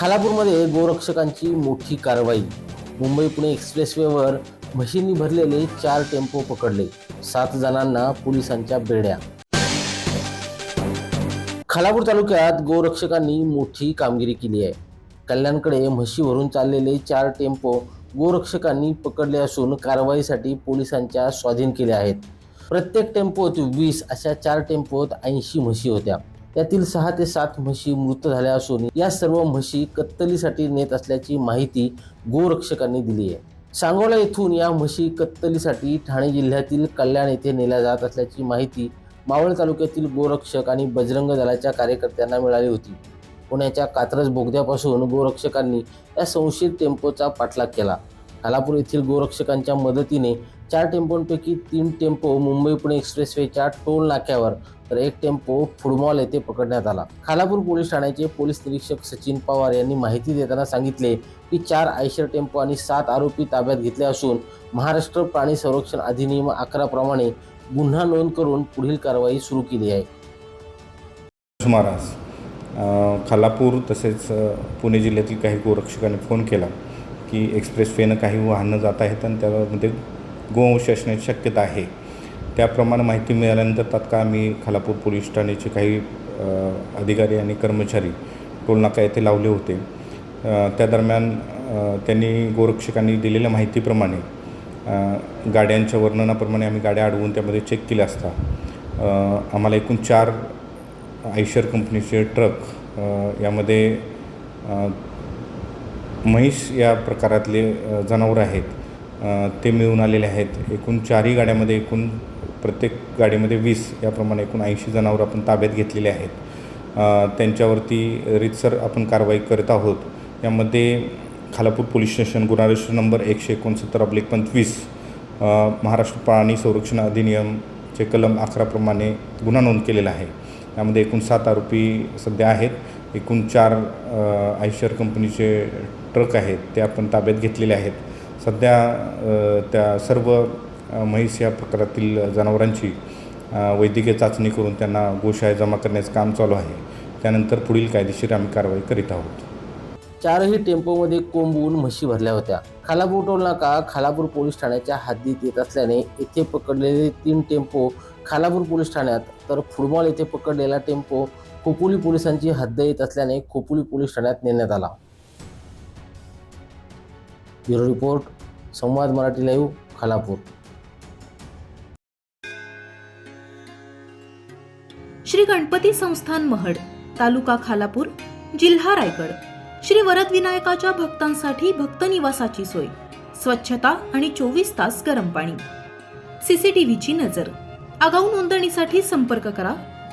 खालापूरमध्ये गोरक्षकांची मोठी कारवाई. मुंबई पुणे एक्सप्रेसवेवर म्हशींनी भरलेले चार टेम्पो पकडले. सात जणांना पोलिसांच्या बेड्या. खालापूर तालुक्यात गोरक्षकांनी मोठी कामगिरी केली आहे. कल्याणकडे म्हशी भरून चाललेले चार टेम्पो गोरक्षकांनी पकडले असून कारवाईसाठी पोलिसांच्या स्वाधीन केले आहेत. प्रत्येक टेम्पोत वीस अशा चार टेम्पोत ऐंशी म्हशी होत्या. त्यातील सहा ते सात म्हशी मृत झाल्या असून या सर्व म्हशी कत्तलीसाठी नेत असल्याची माहिती गोरक्षकांनी दिली आहे. सांगोला येथून या म्हशी कत्तलीसाठी ठाणे जिल्ह्यातील कल्याण येथे नेल्या जात असल्याची माहिती मावळ तालुक्यातील गोरक्षक आणि बजरंग दलाच्या कार्यकर्त्यांना मिळाली होती. पुण्याच्या कात्रज बोगद्यापासून गोरक्षकांनी या संशयित टेम्पोचा पाठलाग केला. खालापूर येथील गोरक्षकांच्या मदतीने चार टेम्पोंपैकी तीन टेम्पो मुंबई पुणे एक्सप्रेसवेच्या टोल नाक्यावर तर एक टेम्पो फुडमॉल येथे पकडण्यात आला. खालापूर पोलीस ठाण्याचे पोलीस निरीक्षक सचिन पवार यांनी माहिती देताना सांगितले की चार आयशर टेम्पो आणि सात आरोपी ताब्यात घेतले असून महाराष्ट्र प्राणी संरक्षण अधिनियम अकरा प्रमाणे गुन्हा नोंद करून पुढील कारवाई सुरू केली आहे. सुमारास खालापूर तसेच पुणे जिल्ह्यातील काही गोरक्षकांनी फोन केला. की एक्सप्रेस वेनं काही वाहनं जात आहेत आणि त्यामध्ये गोवंश असण्याची शक्यता आहे. त्याप्रमाणे माहिती मिळाल्यानंतर तात्काळ आम्ही खालापूर पोलीस ठाण्याचे काही अधिकारी आणि कर्मचारी टोलनाका येथे लावले होते. त्या दरम्यान त्यांनी गोरक्षकांनी दिलेल्या माहितीप्रमाणे गाड्यांच्या वर्णनाप्रमाणे आम्ही गाड्या अडवून त्यामध्ये चेक केल्या असता. आम्हाला एकूण चार आयशर कंपनीचे ट्रक यामध्ये म्हैस या प्रकारातले जनावरं आहेत. ते मिळून आलेले आहेत. एकूण चारही गाड्यामध्ये एकूण प्रत्येक गाडीमध्ये वीस याप्रमाणे एकूण ऐंशी जनावरं आपण ताब्यात घेतलेले आहेत. त्यांच्यावरती रितसर आपण कारवाई करत आहोत. यामध्ये खालापूर पोलीस स्टेशन गुन्हा रजिस्टर नंबर एकशे एकोणसत्तर अब्लिक पंचवीस महाराष्ट्र प्राणी संरक्षण अधिनियमचे कलम अकराप्रमाणे गुन्हा नोंद केलेला आहे. यामध्ये एकूण सात आरोपी सध्या आहेत. एकूण चार आयशर कंपनीचे ट्रक आहेत ते आपण ताब्यात घेतलेले आहेत. सध्या त्या सर्व म्हैस या प्रकारातील जनावरांची वैद्यकीय चाचणी करून त्यांना गोशाळा जमा करण्याचं काम चालू आहे. त्यानंतर पुढील कायदेशीर आम्ही कारवाई करीत आहोत. चारही टेम्पोमध्ये कोंबून म्हशी भरल्या होत्या. खालापूर टोल नाका खालापूर पोलीस ठाण्याच्या हद्दीत येत असल्याने येथे पकडलेले तीन टेम्पो खालापूर पोलीस ठाण्यात तर फुटबॉल येथे पकडलेला टेम्पो खोपोली पोलिसांची हद्द येत असल्याने खोपोली पोलीस ठाण्यात नेण्यात आला. Bureau report Samvad Marathi live Khalapur. Shri Ganpati Sansthan Mahad तालुका खालापूर जिल्हा रायगड. श्री वरद विनायकाच्या भक्तांसाठी भक्त निवासाची सोय स्वच्छता आणि चोवीस तास गरम पाणी. सीसीटीव्हीची नजर. आगाऊ नोंदणीसाठी संपर्क करा